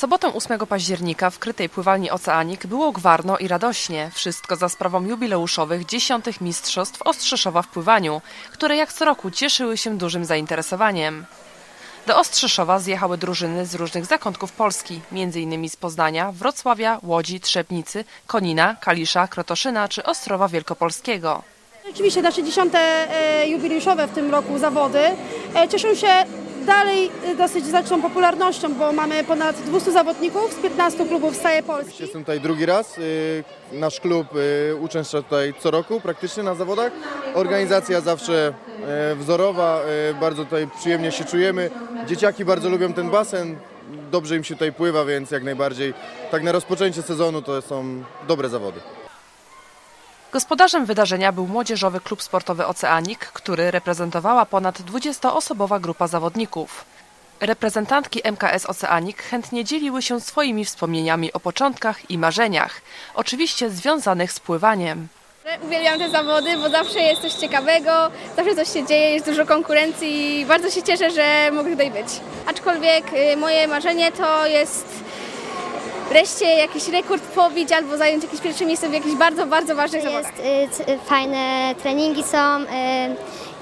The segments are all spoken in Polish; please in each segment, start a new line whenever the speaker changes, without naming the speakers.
sobotę 8 października w krytej pływalni Oceanik było gwarno i radośnie. Wszystko za sprawą jubileuszowych dziesiątych mistrzostw Ostrzeszowa w pływaniu, które jak co roku cieszyły się dużym zainteresowaniem. Do Ostrzeszowa zjechały drużyny z różnych zakątków Polski, m.in. z Poznania, Wrocławia, Łodzi, Trzebnicy, Konina, Kalisza, Krotoszyna czy Ostrowa Wielkopolskiego.
Rzeczywiście nasze dziesiąte e, jubileuszowe w tym roku zawody e, cieszą się dalej e, dosyć znaczną popularnością, bo mamy ponad 200 zawodników z 15 klubów z całej Polski.
Jestem tutaj drugi raz. Y, Nasz klub y, uczęszcza tutaj co roku praktycznie na zawodach. Organizacja zawsze y, wzorowa, y, bardzo tutaj przyjemnie się czujemy. Dzieciaki bardzo lubią ten basen, dobrze im się tutaj pływa, więc jak najbardziej tak na rozpoczęcie sezonu to są dobre zawody.
Gospodarzem wydarzenia był Młodzieżowy Klub Sportowy Oceanik, który reprezentowała ponad 20-osobowa grupa zawodników. Reprezentantki MKS Oceanik chętnie dzieliły się swoimi wspomnieniami o początkach i marzeniach, oczywiście związanych z pływaniem.
Uwielbiam te zawody, bo zawsze jest coś ciekawego, zawsze coś się dzieje, jest dużo konkurencji i bardzo się cieszę, że mogę tutaj być. Aczkolwiek y, moje marzenie to jest wreszcie jakiś rekord pobić albo zająć jakieś pierwsze miejsce w jakichś bardzo, bardzo ważnych zawodach.
Jest y, c- fajne treningi są, y,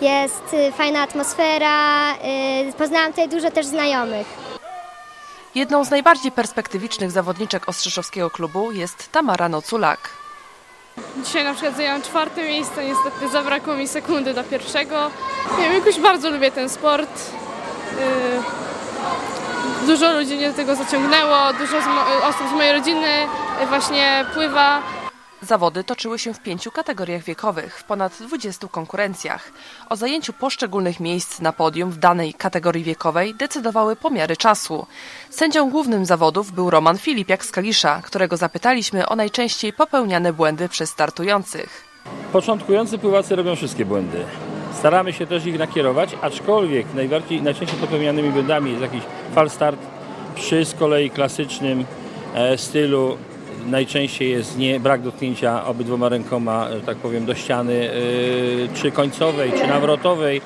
jest y, fajna atmosfera, y, poznałam tutaj dużo też znajomych.
Jedną z najbardziej perspektywicznych zawodniczek Ostrzeszowskiego klubu jest Tamara Noculak.
Dzisiaj na przykład zajęłam czwarte miejsce, niestety zabrakło mi sekundy do pierwszego. Nie wiem, jakoś bardzo lubię ten sport. Yy, Dużo ludzi mnie do tego zaciągnęło, dużo z osób z mojej rodziny yy, właśnie pływa.
Zawody toczyły się w pięciu kategoriach wiekowych, w ponad 20 konkurencjach. O zajęciu poszczególnych miejsc na podium w danej kategorii wiekowej decydowały pomiary czasu. Sędzią głównym zawodów był Roman Filipiak z Kalisza, którego zapytaliśmy o najczęściej popełniane błędy przez startujących.
Początkujący pływacy robią wszystkie błędy. Staramy się też ich nakierować, aczkolwiek najbardziej, najczęściej popełnianymi błędami jest jakiś fal start przy z kolei klasycznym e, stylu. Najczęściej jest nie brak dotknięcia obydwoma rękoma, że tak powiem, do ściany, e, czy końcowej, czy nawrotowej.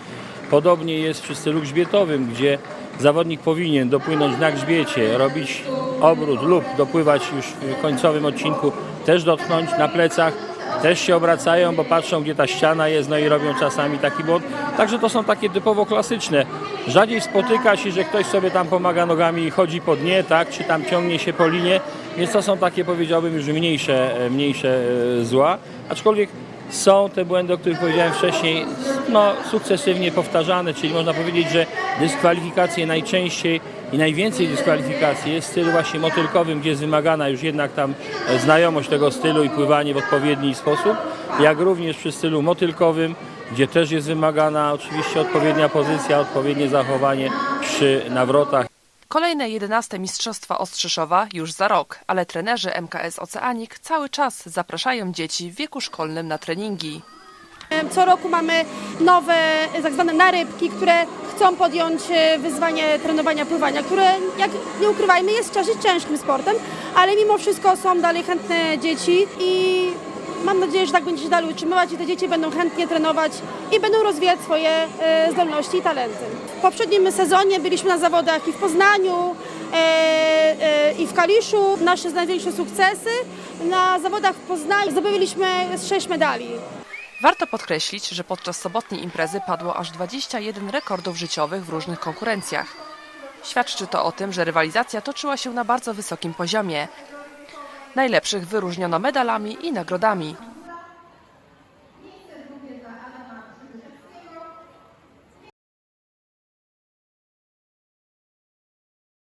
Podobnie jest przy stylu grzbietowym, gdzie zawodnik powinien dopłynąć na grzbiecie, robić obrót lub dopływać już w końcowym odcinku, też dotknąć na plecach, też się obracają, bo patrzą gdzie ta ściana jest, no i robią czasami taki błąd. Także to są takie typowo klasyczne. Rzadziej spotyka się, że ktoś sobie tam pomaga nogami i chodzi po dnie, tak, czy tam ciągnie się po linie, więc to są takie powiedziałbym już mniejsze, e, mniejsze e, zła. Aczkolwiek są te błędy, o których powiedziałem wcześniej, no, sukcesywnie powtarzane, czyli można powiedzieć, że dyskwalifikacje najczęściej i najwięcej dyskwalifikacji jest w stylu właśnie motylkowym, gdzie jest wymagana już jednak tam e, znajomość tego stylu i pływanie w odpowiedni sposób, jak również przy stylu motylkowym, gdzie też jest wymagana oczywiście odpowiednia pozycja, odpowiednie zachowanie przy nawrotach.
Kolejne 11 Mistrzostwa Ostrzyszowa już za rok, ale trenerzy MKS Oceanik cały czas zapraszają dzieci w wieku szkolnym na treningi.
Co roku mamy nowe tak zwane narybki, które chcą podjąć e, wyzwanie trenowania pływania, które jak nie ukrywajmy jest dosyć ciężkim sportem, ale mimo wszystko są dalej chętne dzieci i mam nadzieję, że tak będzie się dalej utrzymywać i te dzieci będą chętnie trenować i będą rozwijać swoje e, zdolności i talenty. W poprzednim sezonie byliśmy na zawodach i w Poznaniu, e, i w Kaliszu. Nasze największe sukcesy na zawodach w Poznaniu zdobyliśmy sześć medali.
Warto podkreślić, że podczas sobotniej imprezy padło aż 21 rekordów życiowych w różnych konkurencjach. Świadczy to o tym, że rywalizacja toczyła się na bardzo wysokim poziomie. Najlepszych wyróżniono medalami i nagrodami.